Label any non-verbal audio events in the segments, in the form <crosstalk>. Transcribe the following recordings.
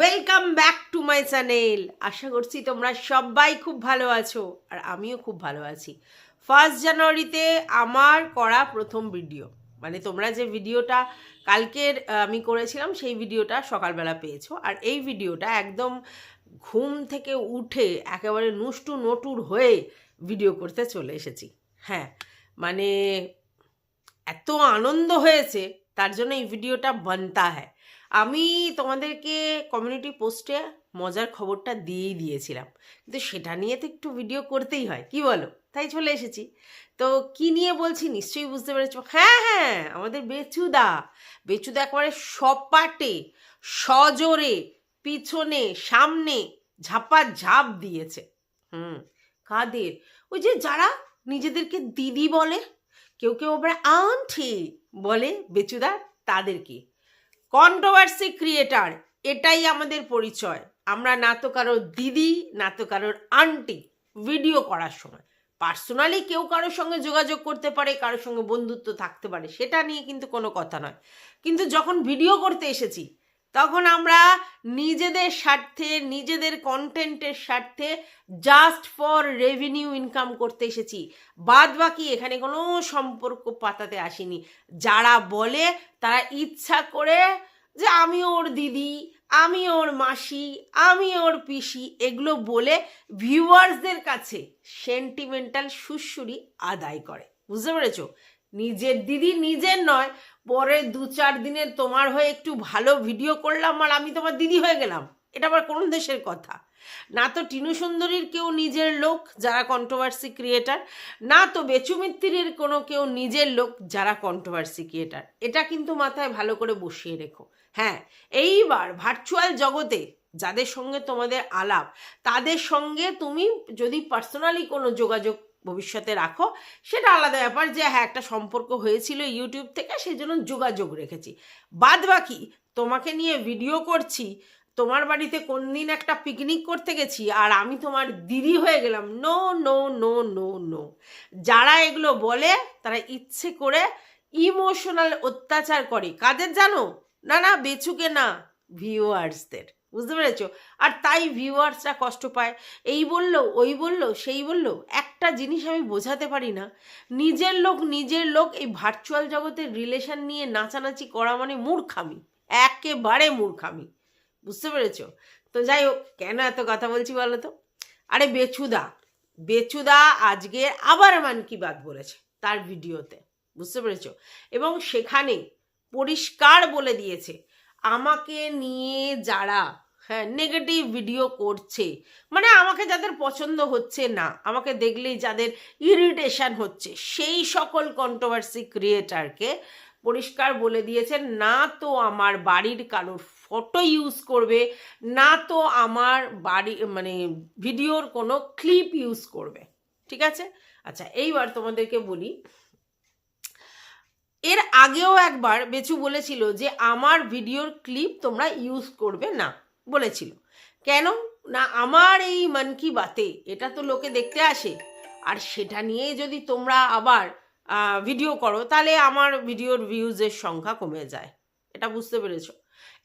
Welcome back to my channel আশা করছি তোমরা সবাই খুব ভালো আছো, আর আমিও খুব ভালো আছি। ফার্স্ট জানুয়ারিতে আমার করা প্রথম ভিডিও মানে তোমরা যে ভিডিওটা কালকের আমি করেছিলাম, সেই ভিডিওটা সকালবেলা পেয়েছ। আর এই ভিডিওটা একদম ঘুম থেকে উঠে একেবারে নুষ্টু নটুর হয়ে ভিডিও করতে চলে এসেছি। হ্যাঁ মানে এত আনন্দ হয়েছে, তার জন্য এই ভিডিওটা বানতা হ্যায়। আমি তোমাদেরকে কমিউনিটি পোস্টে মজার খবরটা দিয়েই দিয়েছিলাম। কিন্তু সেটা নিয়ে তো একটু ভিডিও করতেই হয়, কি বলো? তাই চলে এসেছি। তো কি নিয়ে বলছি নিশ্চয়ই বুঝতে পেরেছ। হ্যাঁ হ্যাঁ আমাদের বেচুদা। বেচুদা একেবারে সপাটে, সজোরে, পিছনে, সামনে ঝাপা ঝাপ দিয়েছে। হুম, কাদের? ওই যে যারা নিজেদেরকে দিদি বলে, কেউ কেউ আবার আন্টি বলে বেচুদা তাদেরকে। কন্ট্রোভার্সি ক্রিয়েটার এটাই আমাদের পরিচয়। আমরা না তো কারোর দিদি, না তো কারোর আন্টি ভিডিও করার সময়। পার্সোনালি কেউ কারোর সঙ্গে যোগাযোগ করতে পারে, কারোর সঙ্গে বন্ধুত্ব থাকতে পারে, সেটা নিয়ে কিন্তু কোনো কথা নয়। কিন্তু যখন ভিডিও করতে এসেছি তখন আমরা নিজেদের স্বার্থে, নিজেদের কন্টেন্টের স্বার্থে জাস্ট ফর রেভিনিউ ইনকাম করতে এসেছি। বাদ বাকি এখানে কোনো সম্পর্ক পাতাতে আসেনি। যারা বলে তারা ইচ্ছা করে যে আমি ওর দিদি, আমি ওর মাসি, আমি ওর পিসি এগুলো বলে ভিউয়ার্সদের কাছে সেন্টিমেন্টাল সুসুরি আদায় করে। বুঝতে পেরেছ? নিজের দিদি নিজের নয়, পরে দু চার দিনের তোমার হয়ে একটু ভালো ভিডিও করলাম আর আমি তোমার দিদি হয়ে গেলাম। এটা আবার কোন দেশের কথা? না তো টিনু সুন্দরীর কেউ নিজের লোক যারা কন্ট্রোভার্সি ক্রিয়েটার না তো বেচু মিত্তিরের কোনো কেউ নিজের লোক যারা কন্ট্রোভার্সি ক্রিয়েটার এটা কিন্তু মাথায় ভালো করে বসিয়ে রেখো। হ্যাঁ এইবার ভার্চুয়াল জগতে যাদের সঙ্গে তোমাদের আলাপ, তাদের সঙ্গে তুমি যদি পার্সোনালি কোনো যোগাযোগ ভবিষ্যতে রাখো। সেটা আলাদা ব্যাপার যে হ্যাঁ একটা সম্পর্ক হয়েছিল ইউটিউব থেকে সেই জন্য যোগাযোগ রেখেছি। বাদ বাকি তোমাকে নিয়ে ভিডিও করছি, তোমার বাড়িতে কোন দিন একটা পিকনিক করতে গেছি, আর আমি তোমার দিদি হয়ে গেলাম। No no no no no যারা এগুলো বলে, তারা ইচ্ছে করে ইমোশনাল অত্যাচার করে। কাদের জানো? না না, বেচুকে না ভিউয়ার্সদের বুঝতে পেরেছ? আর তাই ভিউয়ার্সরা কষ্ট পায়। এই বলল ওই বলল সেই বলল একটা জিনিস আমি বোঝাতে পারি না। নিজের লোক নিজের লোক, এই ভার্চুয়াল জগতের রিলেশন নিয়ে নাচানাচি করা মানে মূর্খামি। একেবারে মূর্খামি। বুঝতে পেরেছ? তো যাই হোক, কেন এত কথা বলছি বলো তো? আরে বেচুদা বেচুদা আজকে আবার মান কি বাদ বলেছে তার ভিডিওতে বুঝতে পেরেছ? এবং সেখানে পরিষ্কার বলে দিয়েছে আমাকে নিয়ে যারা হ্যাঁ নেগেটিভ ভিডিও করছে মানে আমাকে যাদের পছন্দ হচ্ছে না, আমাকে দেখলেই যাদের ইরিটেশন হচ্ছে, সেই সকল কন্ট্রোভার্সি ক্রিয়েটারকে পরিষ্কার বলে দিয়েছেন, না তো আমার বাড়ির কারোর ফটো ইউজ করবে, না তো আমার বাড়ি মানে ভিডিওর কোনো ক্লিপ ইউজ করবে। ঠিক আছে? আচ্ছা এইবার তোমাদেরকে বলি এর আগেও একবার বেচু বলেছিল যে আমার ভিডিওর ক্লিপ তোমরা ইউজ করবে না বলেছিল। কেন? না আমার এই মন কি বাতে, এটা তো লোকে দেখতে আসে। আর সেটা নিয়ে যদি তোমরা আবার ভিডিও করো, তাহলে আমার ভিডিওর ভিউজের সংখ্যা কমে যায়। এটা বুঝতে পেরেছ?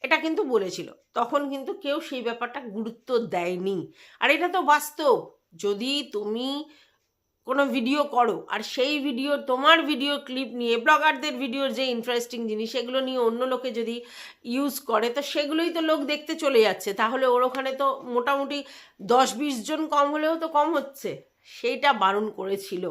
এটা কিন্তু বলেছিল। তখন কিন্তু কেউ সেই ব্যাপারটা গুরুত্ব দেয়নি। আর এটা তো বাস্তব। যদি তুমি কোনো ভিডিও করো। আর সেই ভিডিও তোমার ভিডিও ক্লিপ নিয়ে ব্লগারদের ভিডিওর যে ইন্টারেস্টিং জিনিস, সেগুলো নিয়ে অন্য লোকে যদি ইউজ করে, তো সেগুলোই তো লোক দেখতে চলে যাচ্ছে। তাহলে ওর ওখানে তো মোটামুটি দশ বিশ জন কম হলেও তো কম হচ্ছে। সেইটা বারণ করেছিল।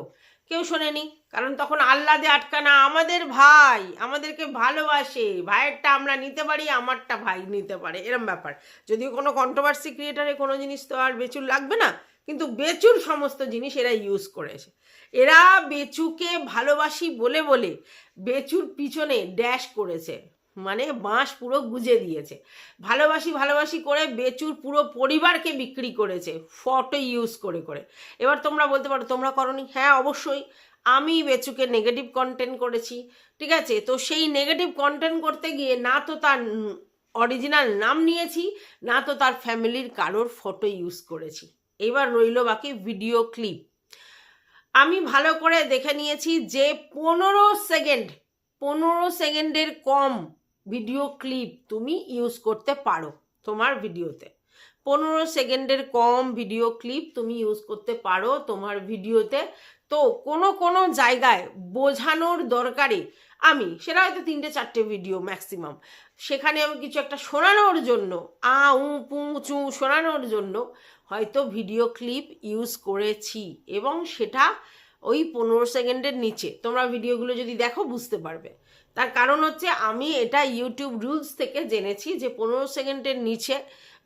কেউ শোনেনি? কারণ তখন আল্লাদে আটকানা। আমাদের ভাই, আমাদেরকে ভালোবাসে। ভাইয়েরটা আমরা নিতে পারি, আমারটা ভাই নিতে পারে। এরম ব্যাপার। যদিও কোনো কন্ট্রোভার্সি ক্রিয়েটারে কোনো জিনিস তো আর বেচুর লাগবে না। কিন্তু বেচুর সমস্ত জিনিস এরা ইউজ করেছে। এরা বেচুকে ভালোবাসি বলে বলে বেচুর পিছনে ড্যাশ করেছে। মানে বাঁশ পুরো গুজে দিয়েছে। ভালোবাসি ভালোবাসি করে বেচুর পুরো পরিবারকে বিক্রি করেছে ফটো ইউজ করে করে। এবার তোমরা বলতে পারো, তোমরা করনি? হ্যাঁ অবশ্যই। আমি বেচুকে নেগেটিভ কন্টেন্ট করেছি, ঠিক আছে? তো সেই নেগেটিভ কন্টেন্ট করতে গিয়ে না তো তার অরিজিনাল নাম নিয়েছি, না তো তার ফ্যামিলির কারোর ফটো ইউজ করেছি। এবার রইল বাকি ভিডিও ক্লিপ আমি ভালো করে দেখে নিয়েছি যে পনেরো সেকেন্ড পনেরো সেকেন্ডের কম ভিডিও ক্লিপ তুমি ইউজ করতে পারো তোমার ভিডিওতে পনেরো সেকেন্ডের কম ভিডিও ক্লিপ তুমি ইউজ করতে পারো তোমার ভিডিওতে তো। কোনো কোনো জায়গায় বোঝানোর দরকারে আমি, সেটা হয়তো তিনটে চারটে ভিডিও ম্যাক্সিমাম সেখানে আমি কিছু একটা শোনানোর জন্য, আ, উ, পু, চু, শোনানোর জন্য হয়তো ভিডিও ক্লিপ ইউজ করেছি এবং সেটা ওই পনেরো সেকেন্ডের নিচে। তোমরা ভিডিওগুলো যদি দেখো বুঝতে পারবে। তার কারণ হচ্ছে আমি এটা ইউটিউব রুলস থেকে জেনেছি যে পনেরো সেকেন্ডের নিচে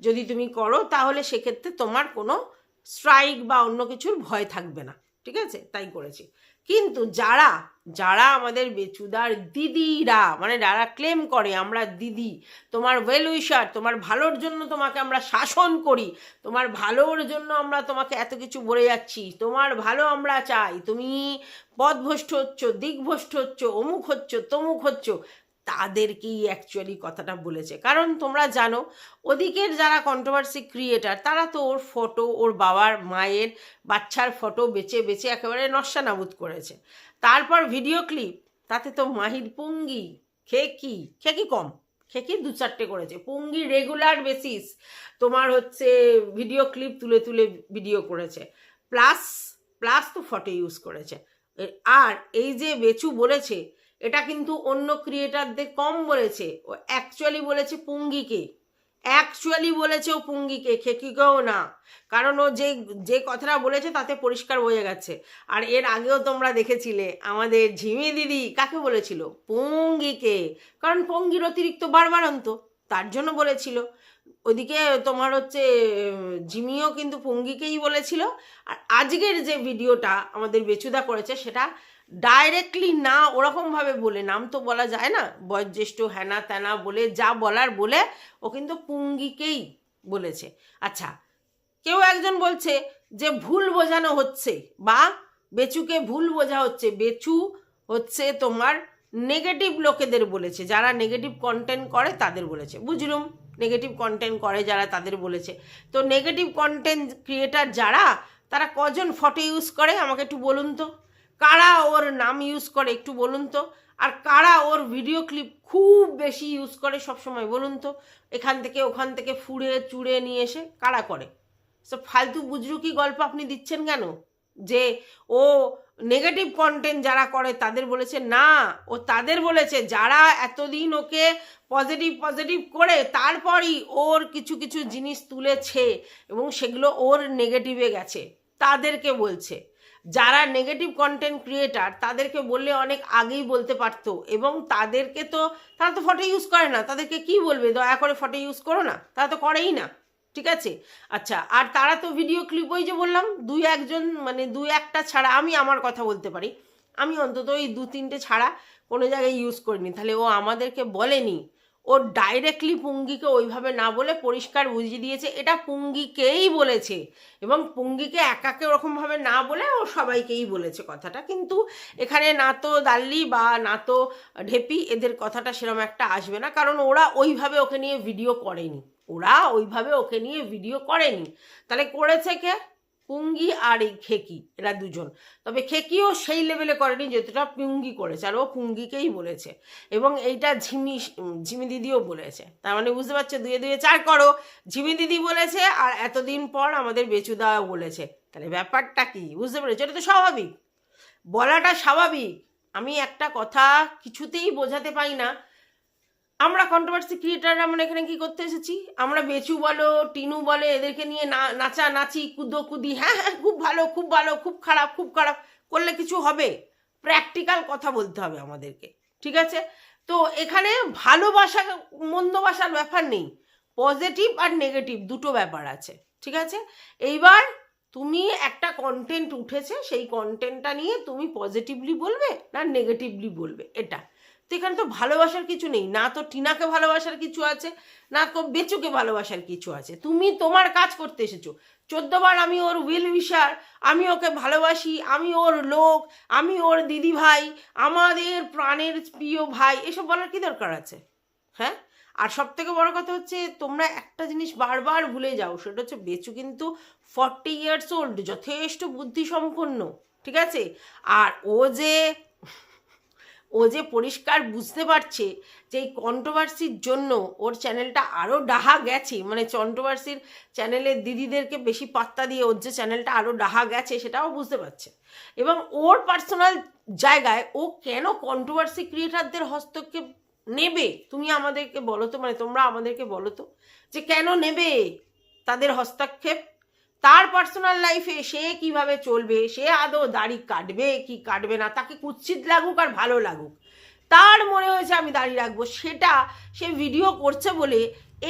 যদি তুমি করো, তাহলে সেক্ষেত্রে তোমার কোনো স্ট্রাইক বা অন্য কিছুর ভয় থাকবে না। ঠিক আছে? তাই করেছি। কিন্তু যারা যারা আমাদের বেচুদার দিদিরা মানে যারা ক্লেম করে আমরা দিদি, তোমার ওয়েল উইশার তোমার ভালোর জন্য তোমাকে আমরা শাসন করি, তোমার ভালোর জন্য আমরা তোমাকে এত কিছু বলে যাচ্ছি, তোমার ভালো আমরা চাই, তুমি পদভ্রষ্ট হচ্ছ দিগভ্রষ্ট হচ্ছ, অমুক হচ্ছ, তমুক হচ্ছ তাদেরকেই অ্যাকচুয়ালি কথাটা বলেছে। কারণ তোমরা জানো ওদিকের যারা কন্ট্রোভার্সি ক্রিয়েটার তারা তো ওর ফটো ওর বাবার, মায়ের, বাচ্চার ফটো বেছে বেছে একেবারে নস্যানাবুদ করেছে। তারপর ভিডিও ক্লিপ তাতে তো মাহির পুঙ্গি খেকি খেকি কম খেকি দু চারটে করেছে। পুঙ্গি রেগুলার বেসিস তোমার হচ্ছে ভিডিও ক্লিপ তুলে তুলে ভিডিও করেছে। প্লাস প্লাস তো ফটো ইউজ করেছে। আর এই যে বেচু বলেছে এটা কিন্তু অন্য ক্রিয়েটারদের কম বলেছে। ও অ্যাকচুয়ালি বলেছে পুঙ্গিকে। অ্যাকচুয়ালি বলেছে ও পুঙ্গিকে, খেকিকেও না। কারণ ও যে যে কথাটা বলেছে তাতে পরিষ্কার বোঝা গেছে আর এর আগেও তোমরা দেখেছিলে, আমাদের ঝিমি দিদি কাকে বলেছিল? পুঙ্গিকে। কারণ পঙ্গির অতিরিক্ত বারবারন্ত তার জন্য বলেছিল। ওদিকে তোমার হচ্ছে জিমিও কিন্তু পুঙ্গিকেই বলেছিল। আর আজকের যে ভিডিওটা আমাদের বেচুদা করেছে, সেটা ডাইরেক্টলি না ওরকমভাবে বলে, নাম তো বলা যায় না, বয়োজ্যেষ্ঠ হ্যানা ত্যানা বলে যা বলার বলে ও কিন্তু পুঙ্গিকেই বলেছে। আচ্ছা কেউ একজন বলছে যে ভুল বোঝানো হচ্ছে বা বেচুকে ভুল বোঝা হচ্ছে, বেচু হচ্ছে তোমার নেগেটিভ লোকেদের বলেছে, যারা নেগেটিভ কন্টেন্ট করে তাদের বলেছে। বুঝলুম? নেগেটিভ কন্টেন্ট করে যারা তাদের বলেছে। তো নেগেটিভ কন্টেন্ট ক্রিয়েটার যারা, তারা কজন ফটো ইউজ করে? আমাকে একটু বলুন তো। কারা ওর নাম ইউজ করে একটু বলুন তো? আর কারা ওর ভিডিও ক্লিপ খুব বেশি ইউজ করে সব সময় বলুন তো? এখান থেকে ওখান থেকে ফুড়ে, চুড়ে নিয়ে এসে কারা করে? সব ফালতু বুজরুকি গল্প আপনি দিচ্ছেন কেন? যে ও নেগেটিভ কন্টেন্ট যারা করে তাদের বলেছে, না, ও তাদের বলেছে, যারা এতদিন ওকে পজিটিভ পজিটিভ করে তারপরই ওর কিছু কিছু জিনিস তুলেছে এবং সেগুলো ওর নেগেটিভে গেছে। তাদেরকে বলছে। যারা নেগেটিভ কন্টেন্ট ক্রিয়েটার তাদেরকে বললে অনেক আগেই বলতে পারতো এবং তাদেরকে তো, তারা তো ফটো ইউজ করে না। তাদেরকে কি বলবে? দয়া করে ফটো ইউজ করো না। তারা তো করেই না। ঠিক আছে? আচ্ছা আর তারা তো ভিডিও ক্লিপ ওই যে বললাম, দুই একজন মানে দুই একটা ছাড়া আমি আমার কথা বলতে পারি। আমি অন্তত ওই দু তিনটে ছাড়া কোনো জায়গায় ইউজ করিনি। তাহলে ও আমাদেরকে বলেনি। ও ডাইরেক্টলি পুঙ্গিকে ওইভাবে না বলে পরিষ্কার বুঝিয়ে দিয়েছে। এটা পুঙ্গিকেই বলেছে এবং পুঙ্গিকে একাকে ওরকমভাবে না বলে ও সবাইকেই বলেছে কথাটা। কিন্তু এখানে না তো দাল্লি বা না তো ঢেপি এদের কথাটা সেরকম একটা আসবে না, কারণ ওরা ওইভাবে ওকে নিয়ে ভিডিও করেনি। ওরা ওইভাবে ওকে নিয়ে ভিডিও করেনি। তাহলে করেছে কে? পুঙ্গি আর এই খেকি, এরা দুজন। তবে খেকিও সেই লেভেলে করেনি যতটা পুঙ্গি করেছে, আর ও পুঙ্গিকেই বলেছে। এবং এইটা ঝিমি ঝিমি দিদিও বলেছে। তার মানে বুঝতে পারছ দুয়ে দুয়ে চার করো, ঝিমি দিদি বলেছে, আর এতদিন পর আমাদের বেচুদা বলেছে। তাহলে ব্যাপারটা কি? বুঝতে পেরেছ? এটা তো স্বাভাবিক। বলাটা স্বাভাবিক। আমি একটা কথা কিছুতেই বোঝাতে পাই না। আমরা কন্ট্রোভার্সি ক্রিয়েটাররা আমরা এখানে কি করতে এসেছি? আমরা বেচু বলো, টিনু বলে, এদেরকে নিয়ে নাচা, নাচি কুদো কুদি হ্যাঁ হ্যাঁ খুব ভালো খুব ভালো, খুব খারাপ খুব খারাপ করলে কিছু হবে। প্র্যাকটিক্যাল কথা বলতে হবে আমাদেরকে, ঠিক আছে? তো এখানে ভালোবাসা মন্দবাসার ব্যাপার নেই। পজিটিভ আর নেগেটিভ দুটো ব্যাপার আছে, ঠিক আছে? এইবার তুমি একটা কন্টেন্ট উঠেছে, সেই কন্টেন্টটা নিয়ে তুমি পজিটিভলি বলবে না নেগেটিভলি বলবে, এটা। তো এখানে তো ভালোবাসার কিছু নেই। না তো টিনাকে ভালোবাসার কিছু আছে, না তো বেচুকে ভালোবাসার কিছু আছে। তুমি তোমার কাজ করতে এসেছ। চোদ্দবার আমি ওর উইল উইশার, আমি ওকে ভালোবাসি, আমি ওর লোক, আমি ওর দিদি ভাই, আমাদের প্রাণের প্রিয় ভাই, এসব বলার কি দরকার আছে? হ্যাঁ? আর সব থেকে বড় কথা হচ্ছে, তোমরা একটা জিনিস বারবার ভুলে যাও, সেটা হচ্ছে বেচু কিন্তু ফর্টি ইয়ার্স ওল্ড যথেষ্ট বুদ্ধিসম্পন্ন, ঠিক আছে? আর ও যে ও যে পরিষ্কার বুঝতে পারছে যে এই কন্ট্রোভার্সির জন্য ওর চ্যানেলটা আরও ডাহা গেছে মানে কন্ট্রোভার্সির চ্যানেলের দিদিদেরকে বেশি পাত্তা দিয়ে ওর যে চ্যানেলটা আরও ডাহা গেছে সেটাও বুঝতে পারছে। এবং ওর পার্সোনাল জায়গায় ও কেন কন্ট্রোভার্সি ক্রিয়েটারদের হস্তক্ষেপ নেবে? তুমি আমাদেরকে বলো তো মানে তোমরা আমাদেরকে বলো তো, যে কেন নেবে তাদের হস্তক্ষেপ? তার পার্সোনাল লাইফে সে কীভাবে চলবে? সে আদৌ দাড়ি কাটবে, কি কাটবে না? তাকে কুৎসিত লাগুক আর ভালো লাগুক। তার মনে হয়েছে আমি দাড়ি রাখব। সেটা সে ভিডিও করছে বলে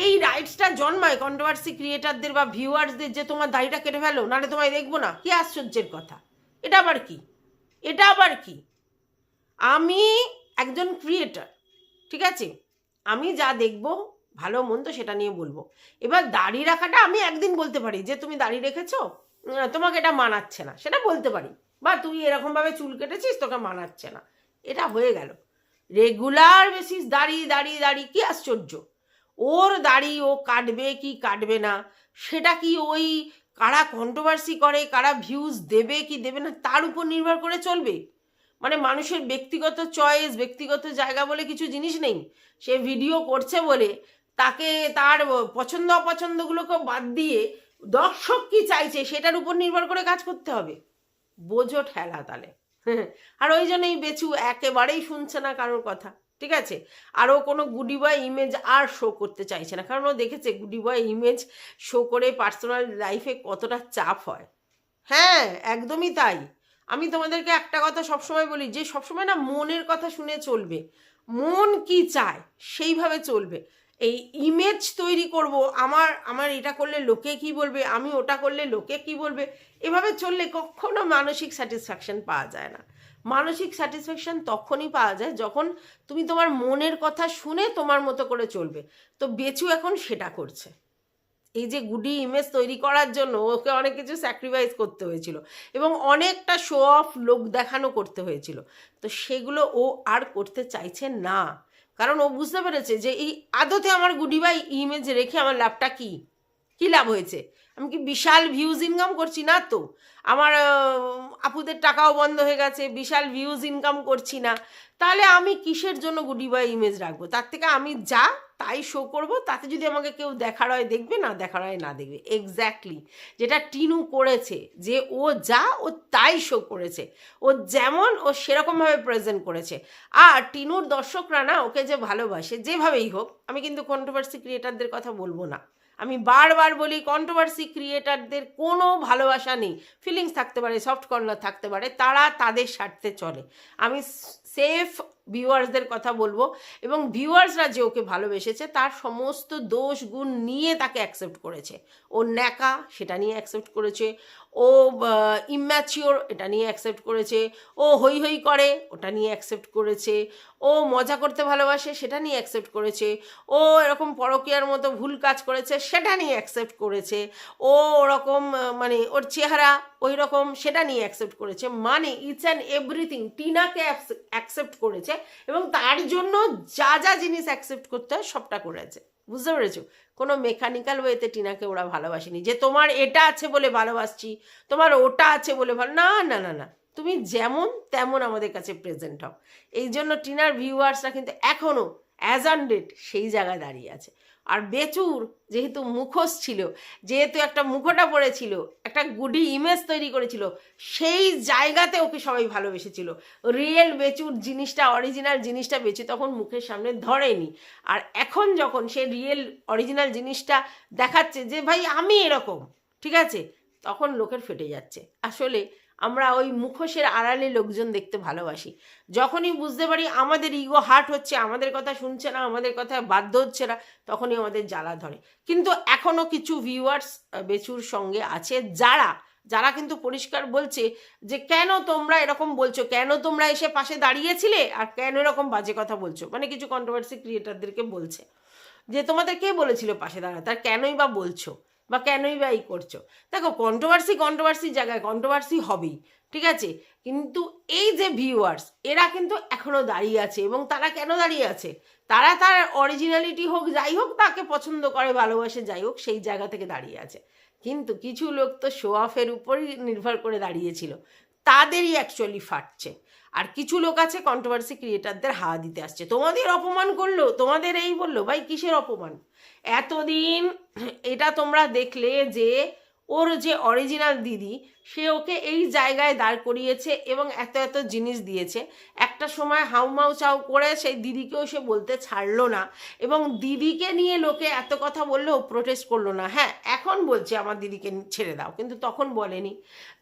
এই রাইটসটা জন্মায় কন্ট্রোভার্সি ক্রিয়েটারদের বা ভিউয়ার্সদের যে তোমার দাড়িটা কেটে ফেলো, নাহলে তোমায় দেখব না। কি আশ্চর্যের কথা? এটা আবার কি? এটা আবার কি? আমি একজন ক্রিয়েটার ঠিক আছে? আমি যা দেখব ভালো মন্দ সেটা নিয়ে বলব। এবার দাড়ি রাখাটা আমি একদিন বলতে পারি যে, তুমি দাড়ি রেখেছো? তোমাকে এটা মানাচ্ছে না। সেটা বলতে পারি। বা, তুই এরকমভাবে চুল কেটেছিস, তোকে মানাচ্ছে না। এটা হয়ে গেল। রেগুলার বেসিস দাড়ি দাড়ি দাড়ি, কি আশ্চর্য। ওর দাড়ি ও কাটবে কি কাটবে না, সেটা কি ওই কারা কন্ট্রোভার্সি করে, কারা ভিউজ দেবে কি দেবে না, তার উপর নির্ভর করে চলবে? মানে মানুষের ব্যক্তিগত চয়েস ব্যক্তিগত জায়গা বলে কিছু জিনিস নেই। সে ভিডিও করছে বলে তাকে তার পছন্দ অপছন্দগুলোকে বাদ দিয়ে দর্শক কি চাইছে সেটার উপর নির্ভর করে কাজ করতে হবে। বোঝো ঠেলা তালে। <laughs> আর ওই জন্যই বেচু একেবারেই শুনছে না কারোর কথা, ঠিক আছে? আর ও কোনো গুডি বয় ইমেজ আর শো করতে চাইছে না। কারণ ও দেখেছে গুডি বয় ইমেজ শো করে পার্সোনাল লাইফে কতটা চাপ হয়। হ্যাঁ একদমই তাই। আমি তোমাদেরকে একটা কথা সবসময় বলি, যে সবসময় না মনের কথা শুনে চলবে। মন কি চায় সেইভাবে চলবে। এই ইমেজ তৈরি করব, আমার আমার এটা করলে লোকে কি বলবে, আমি ওটা করলে লোকে কি বলবে, এভাবে চললে কখনো মানসিক স্যাটিসফ্যাকশন পাওয়া যায় না। মানসিক স্যাটিসফ্যাকশন তখনই পাওয়া যায় যখন তুমি তোমার মনের কথা শুনে তোমার মতো করে চলবে। তো বেচু এখন সেটা করছে। এই যে গুডি ইমেজ তৈরি করার জন্য ওকে অনেক কিছু স্যাক্রিফাইস করতে হয়েছিল এবং অনেকটা শো অফ লোক দেখানো করতে হয়েছিল। তো সেগুলো ও আর করতে চাইছে না। কারণ ও বুঝতে পেরেছে যে এই আদতে আমার গুডি বাই ইমেজ রেখে আমার লাভটা কি? কি লাভ হয়েছে? আমি কি বিশাল ভিউজ ইনকাম করছি না তো? আমার আপুদের টাকাও বন্ধ হয়ে গেছে, বিশাল ভিউজ ইনকাম করছি না। তাহলে আমি কিসের জন্য গুডি বাই ইমেজ রাখব? তার থেকে আমি যা তাই শো করব, তাতে যদি আমাকে কেউ দেখার হয় দেখবে, না দেখার হয় না দেখবে। এক্স্যাক্টলি যেটা টিনু করেছে, যে ও যা, ও তাই শো করেছে। ও যেমন, ও সেরকমভাবে প্রেজেন্ট করেছে। আর টিনুর দর্শকরা না, ওকে যে ভালোবাসে, যেভাবেই হোক, আমি কিন্তু কন্ট্রোভার্সি ক্রিয়েটারদের কথা বলব না। আমি বারবার বলি কন্ট্রোভার্সি ক্রিয়েটারদের কোনো ভালোবাসা নেই। ফিলিংস থাকতে পারে সফট কর্নার থাকতে পারে, তারা তাদের স্বার্থে চলে। আমি সেফ ভিউয়ার্সদের কথা বলব এবং ভিউয়ার্সরা যে ওকে ভালোবেসেছে, তার সমস্ত দোষ, গুণ নিয়ে তাকে অ্যাকসেপ্ট করেছে। ও ন্যাকা, সেটা নিয়ে অ্যাকসেপ্ট করেছে। ও ইম্যাচিওর এটা নিয়ে অ্যাকসেপ্ট করেছে। ও হই হই করে, ওটা নিয়ে অ্যাকসেপ্ট করেছে। ও মজা করতে ভালোবাসে, সেটা নিয়ে অ্যাকসেপ্ট করেছে। ও এরকম পরকীয়ার মতো ভুল কাজ করেছে, সেটা নিয়ে অ্যাকসেপ্ট করেছে। ও ওরকম মানে ওর চেহারা ওই রকম সেটা নিয়ে অ্যাকসেপ্ট করেছে। মানে ইটস অ্যান্ড এভরিথিং টিনাকে অ্যাকসেপ্ট করেছে এবং তার জন্য যা যা জিনিস অ্যাকসেপ্ট করতে হয় সবটা করেছে। বুঝতে পেরেছ? কোনো মেকানিক্যাল ওয়েতে টিনাকে ওরা ভালোবাসেনি। যে তোমার এটা আছে বলে ভালোবাসছি, তোমার ওটা আছে বলে ভালো, না না না না। তুমি যেমন তেমন আমাদের কাছে প্রেজেন্ট হও। এই জন্য টিনার ভিউয়ার্সরা কিন্তু এখনও অ্যাজ অন সেই জায়গায় দাঁড়িয়ে আছে। আর বেচুর যেহেতু মুখোশ ছিল, যেহেতু একটা মুখোটা পড়েছিল, একটা গুডি ইমেজ তৈরি করেছিল, সেই জায়গাতে ওকে সবাই ভালোবেসেছিল। রিয়েল বেচুর জিনিসটা অরিজিনাল জিনিসটা বেচু তখন মুখের সামনে ধরেনি। আর এখন যখন সে রিয়েল অরিজিনাল জিনিসটা দেখাচ্ছে যে, ভাই, আমি এরকম। ঠিক আছে? তখন লোকের ফেটে যাচ্ছে। আসলে আমরা ওই মুখোশের আড়ালে লোকজন দেখতে ভালোবাসি। যখনই বুঝতে পারি আমাদের ইগো হার্ট হচ্ছে, আমাদের কথা শুনছে না, আমাদের কথা বাধ্য হচ্ছে না, তখনই আমাদের জ্বালা ধরে। কিন্তু এখনও কিছু ভিউয়ার্স বেচুর সঙ্গে আছে যারা যারা কিন্তু পরিষ্কার বলছে যে, কেন তোমরা এরকম বলছো? কেন তোমরা এসে পাশে দাঁড়িয়েছিলে? আর কেন এরকম বাজে কথা বলছো? মানে কিছু কন্ট্রোভার্সি ক্রিয়েটারদেরকে বলছে যে, তোমাদের কে বলেছিল পাশে দাঁড়াতে? আর কেনই বা বলছো? বা কেনই বা এই করছ? দেখো কন্ট্রোভার্সি কন্ট্রোভার্সির জায়গায় কন্ট্রোভার্সি হবেই, ঠিক আছে? কিন্তু এই যে ভিউয়ার্স এরা কিন্তু এখনও দাঁড়িয়ে আছে এবং তারা কেন দাঁড়িয়ে আছে? তারা তার অরিজিনালিটি হোক, যাই হোক, তাকে পছন্দ করে, ভালোবাসে, যাই হোক, সেই জায়গা থেকে দাঁড়িয়ে আছে। কিন্তু কিছু লোক তো শো অফের উপরই নির্ভর করে দাঁড়িয়েছিল। তাদেরই অ্যাকচুয়ালি ফাটছে। আর কিছু লোক আছে কন্ট্রোভার্সি ক্রিয়েটারদের হাওয়া দিতে আসছে। তোমাদের অপমান করল, তোমাদের এই বলল, ভাই কিসের অপমান? এতদিন এটা তোমরা দেখলে যে ওর যে অরিজিনাল দিদি, সে ওকে এই জায়গায় দাঁড় করিয়েছে এবং এত এত জিনিস দিয়েছে। একটা সময় হাউমাউ চাউ করে সেই দিদিকেও সে বলতে ছাড়লো না এবং দিদিকে নিয়ে লোকে এত কথা বললেও প্রোটেস্ট করল না। হ্যাঁ এখন বলছে আমার দিদিকে ছেড়ে দাও, কিন্তু তখন বলেনি।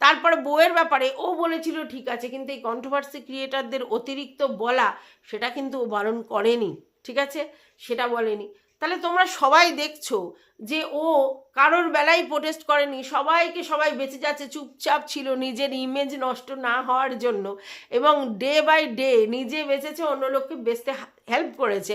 তারপরে বউয়ের ব্যাপারে ও বলেছিল, ঠিক আছে, কিন্তু এই কন্ট্রোভার্সি ক্রিয়েটারদের অতিরিক্ত বলা, সেটা কিন্তু ও বারণ করেনি। ঠিক আছে? সেটা বলেনি। তাহলে তোমরা সবাই দেখছ যে ও কারোর বেলায় প্রোটেস্ট করেনি। সবাইকে সবাই বেঁচে যাচ্ছে, চুপচাপ ছিল, নিজের ইমেজ নষ্ট না হওয়ার জন্য এবং ডে বাই ডে নিজে বেঁচেছে, অন্য লোককে বেচতে হেল্প করেছে।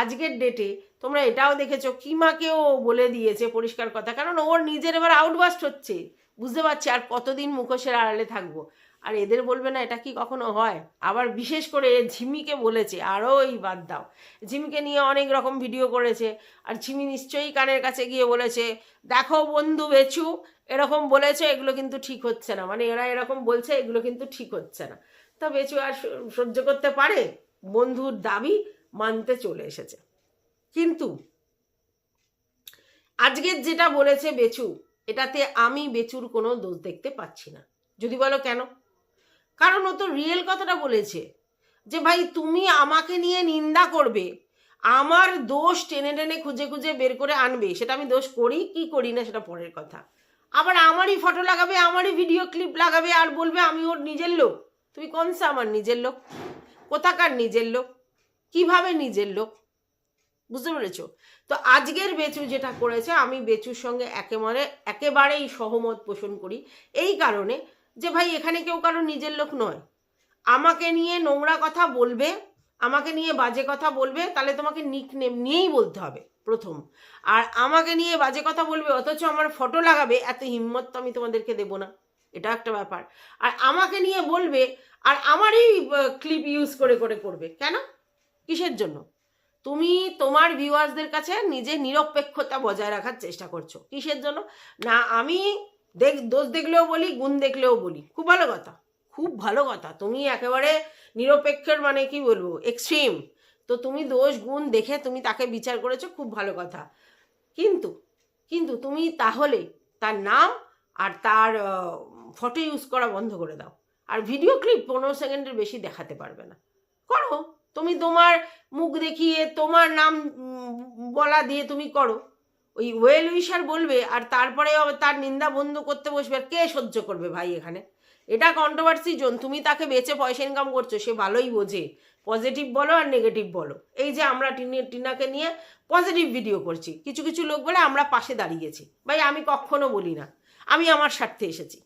আজকের ডেটে তোমরা এটাও দেখেছ, কিমাকেও বলে দিয়েছে পরিষ্কার কথা, কারণ ওর নিজের এবার আউটবাস্ট হচ্ছে। বুঝতে পারছি আর কতদিন মুখোশের আড়ালে থাকব। আর এদের বলবে না, এটা কি কখনো হয়? আবার বিশেষ করে ঝিমিকে বলেছে আরও এই বাদ দাও। ঝিমিকে নিয়ে অনেক রকম ভিডিও করেছে, আর ঝিমি নিশ্চয়ই কানের কাছে গিয়ে বলেছে, দেখো বন্ধু বেচু এরকম বলেছে, এগুলো কিন্তু ঠিক হচ্ছে না। মানে এরা এরকম বলছে, এগুলো কিন্তু ঠিক হচ্ছে না। তা বেচু আর সহ্য করতে পারে? বন্ধুর দাবি মানতে চলে এসেছে। কিন্তু আজকের যেটা বলেছে বেচু এটাতে আমি বেচুর কোনো দোষ দেখতে পাচ্ছি না। যদি বলো কেন? কারণ ও তো রিয়েল কথাটা বলেছে। যে ভাই, তুমি আমাকে নিয়ে নিন্দা করবে, আমার দোষ টেনে টেনে খুঁজে খুঁজে বের করে আনবে, সেটা আমি দোষ করি কি করি না সেটা পরের কথা। আবার আমারই ফটো লাগাবে, আমারই ভিডিও ক্লিপ লাগাবে আর বলবে, আমি ওর নিজের লোক। তুমি কোনসা আমার নিজের লোক? কোথাকার নিজের লোক? কীভাবে নিজের লোক? বুঝতে পেরেছ? তো আজকের বেচু যেটা করেছে, আমি বেচুর সঙ্গে একেবারে, একেবারেই সহমত পোষণ করি। এই কারণে যে ভাই, এখানে কেউ কারও নিজের লোক নয়। আমাকে নিয়ে নোংরা কথা বলবে, আমাকে নিয়ে বাজে কথা বলবে, তাহলে তোমাকে নিক নেম নিয়েই বলতে হবে প্রথম। আর আমাকে নিয়ে বাজে কথা বলবে, অথচ আমার ফটো লাগাবে, এত হিম্মত তো আমি তোমাদেরকে দেবো না। এটা একটা ব্যাপার। আর আমাকে নিয়ে বলবে, আর আমারই ক্লিপ ইউজ করে করে করবে। কেন? কিসের জন্য? তুমি তোমার ভিউয়ার্সদের কাছে নিজে নিরপেক্ষতা বজায় রাখার চেষ্টা করছ। কিসের জন্য? না, আমি দেখ, দোষ দেখলেও বলি, গুণ দেখলেও বলি। খুব ভালো কথা। খুব ভালো কথা। তুমি একেবারে নিরপেক্ষের মানে কি বলব? এক্সট্রিম তো তুমি দোষ, গুণ দেখে তুমি তাকে বিচার করেছ, খুব ভালো কথা। কিন্তু কিন্তু তুমি তাহলে তার নাম আর তার ফটো ইউজ করা বন্ধ করে দাও। আর ভিডিও ক্লিপ পনেরো সেকেন্ডের বেশি দেখাতে পারবে না। করো। তুমি তোমার মুখ দেখিয়ে, তোমার নাম বলা দিয়ে তুমি করো। ওই ওয়েল উইশার বলবে আর তারপরে তার নিন্দা বন্ধ করতে বসবে আর কে সহ্য করবে ভাই এখানে? এটা কন্ট্রোভার্সি জোন, তুমি তাকে বেচে পয়সা ইনকাম করছ, সে ভালোই বোঝে। পজিটিভ বলো আর নেগেটিভ বলো। এই যে আমরা টিনে, টিনাকে নিয়ে পজিটিভ ভিডিও করছি। কিছু কিছু লোক বলে আমরা পাশে দাঁড়িয়েছি। ভাই আমি কখনো বলি না। আমি আমার স্বার্থে এসেছি।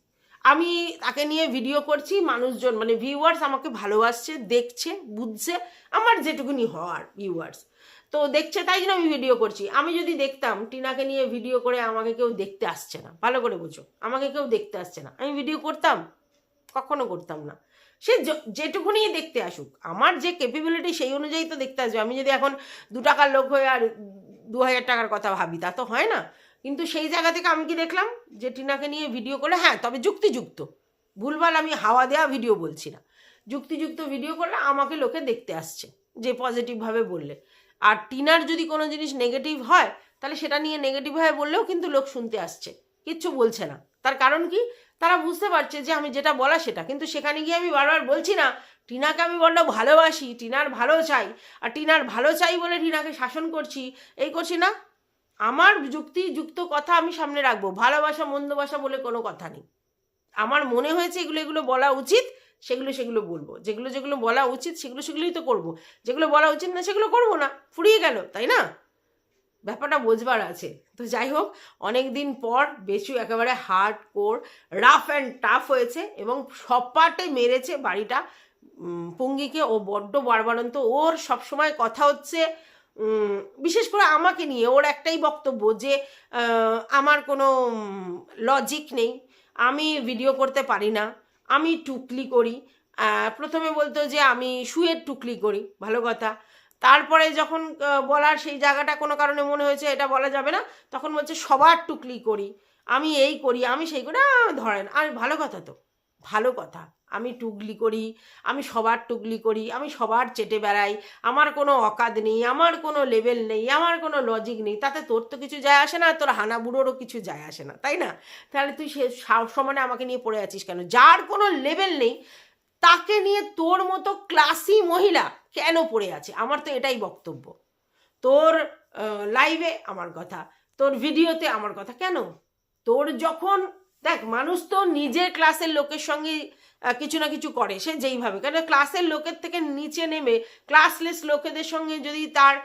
আমি তাকে নিয়ে ভিডিও করছি, মানুষজন মানে ভিউয়ার্স আমাকে ভালোবাসছে, দেখছে, বুঝছে, আমার যেটুকুনি হওয়ার ভিউয়ার্স তো দেখছে, তাই জন্য আমি ভিডিও করছি। আমি যদি দেখতাম, টিনাকে নিয়ে ভিডিও করে আমাকে কেউ দেখতে আসছে না। ভালো করে বুঝো, আমাকে কেউ দেখতে আসছে না। আমি ভিডিও করতাম? কখনো করতাম না। সে যেটুকুনি দেখতে আসুক, আমার যে ক্যাপেবিলিটি সেই অনুযায়ী তো দেখতে আসবে। আমি যদি এখন দু টাকার লোক হয়ে আর দু হাজার টাকার কথা ভাবি, তা তো হয় না। কিন্তু সেই জায়গা থেকে আমি কি দেখলাম? যে টিনাকে নিয়ে ভিডিও করে হ্যাঁ তবে যুক্তিযুক্ত। ভুলভাল আমি হাওয়া দেওয়া ভিডিও বলছি না। যুক্তিযুক্ত ভিডিও করলে আমাকে লোকে দেখতে আসছে, যে পজিটিভভাবে বললে। আর টিনার যদি কোনো জিনিস নেগেটিভ হয়, তাহলে সেটা নিয়ে নেগেটিভ হয় বললেও কিন্তু লোক শুনতে আসছে। কিচ্ছু বলছে না। তার কারণ কি? তারা বুঝতে পারছে যে আমি যেটা বলা সেটা। কিন্তু সেখানে গিয়ে আমি বারবার বলছি না, টিনাকে আমি বড্ড ভালোবাসি, টিনার ভালো চাই। আর টিনার ভালো চাই বলে টিনাকে শাসন করছি, এই করছি না। আমার যুক্তিযুক্ত কথা আমি সামনে রাখব। ভালোবাসা, মন্দবাসা বলে কোনো কথা নেই। আমার মনে হয়েছে এগুলো এগুলো বলা উচিত। সেগুলো সেগুলো বলব। যেগুলো যেগুলো বলা উচিত সেগুলো সেগুলোই তো করব। যেগুলো বলা উচিত না সেগুলো করব না, ফুরিয়ে গেল, তাই না? ব্যাপারটা বোঝবার আছে। তো যাই হোক অনেক দিন পর বেচু একেবারে hard core rough and tough হয়েছে এবং সপাটে মেরেছে বাড়িটা। পুঙ্গিকে ও বড্ড বারবারন্ত, ওর সবসময় কথা হচ্ছে বিশেষ করে আমাকে নিয়ে। ওর একটাই বক্তব্য যে আমার কোনো লজিক নেই। আমি ভিডিও করতে পারি না। আমি টুকলি করি। প্রথমে বলতো যে আমি শুয়ের টুকলি করি, ভালো কথা। তারপরে যখন বলার সেই জায়গাটা কোনো কারণে মনে হয়েছে এটা বলা যাবে না, তখন বলছে সবার টুকলি করি, আমি এই করি, আমি সেই করে ধরেন, আর ভালো কথা তো। ভালো কথা। আমি টুগলি করি, আমি সবার টুগলি করি, আমি সবার চেটে বেড়াই, আমার কোনো অকাদ নেই, আমার কোনো লেভেল নেই, আমার কোনো লজিক নেই, তাতে তোর তো কিছু যায় আসে না, তোর হানা বুড়োরও কিছু যায় আসে না, তাই না? তাহলে তুই সে সমানে আমাকে নিয়ে পড়ে আছিস কেন? যার কোনো লেভেল নেই, তাকে নিয়ে তোর মতো ক্লাসি মহিলা কেন পড়ে আছে? আমার তো এটাই বক্তব্য। তোর লাইভে আমার কথা, তোর ভিডিওতে আমার কথা, কেন? তোর যখন দেখ, মানুষ তো নিজের ক্লাসের লোকের সঙ্গে কিছু না কিছু করে, সে যেইভাবে কেন ক্লাসের লোকের থেকে নিচে নেমে ক্লাসলেস লোকেদের সঙ্গে যদি তার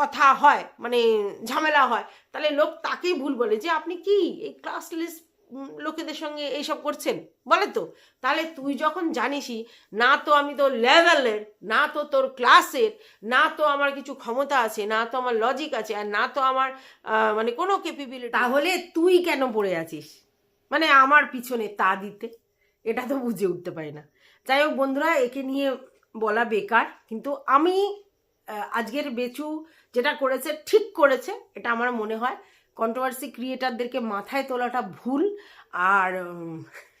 কথা হয় মানে ঝামেলা হয়, তাহলে লোক তাকেই ভুল বলে যে, আপনি কি এই ক্লাসলেস লোকেদের সঙ্গে এইসব করছেন? বলে তো? তাহলে তুই যখন জানিসই, না তো আমি তোর লেভেলের না তো তোর ক্লাসের না তো আমার কিছু ক্ষমতা আছে, না তো আমার লজিক আছে, আর না তো আমার মানে কোনো ক্যাপেবিলিটি তাহলে তুই কেন পড়ে আছিস? মানে আমার পিছনে তা দিতে। এটা তো বুঝে উঠতে পারি না। যাই হোক বন্ধুরা, একে নিয়ে বলা বেকার, কিন্তু আমি আজকের বেচু যেটা করেছে, ঠিক করেছে, এটা আমার মনে হয়। কন্ট্রোভার্সি ক্রিয়েটারদেরকে মাথায় তোলাটা ভুল, আর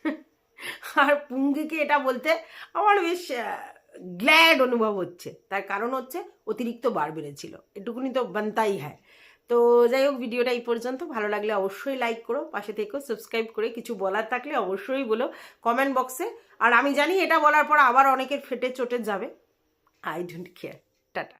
<laughs> আর পুঙ্গিকে এটা বলতে আমার বেশ গ্ল্যাড অনুভব হচ্ছে। তার কারণ হচ্ছে অতিরিক্ত বার বেড়েছিল। এটুকুনি তো বানতাই হ্যায় তো যাই হোক, ভিডিওটা এই পর্যন্ত। ভালো লাগলে অবশ্যই লাইক করো, পাশে থেকেও সাবস্ক্রাইব করে কিছু বলার থাকলে অবশ্যই বলো কমেন্ট বক্সে আর আমি জানি এটা বলার পর আবার অনেকের ফেটে চটে যাবে। I don't care tata.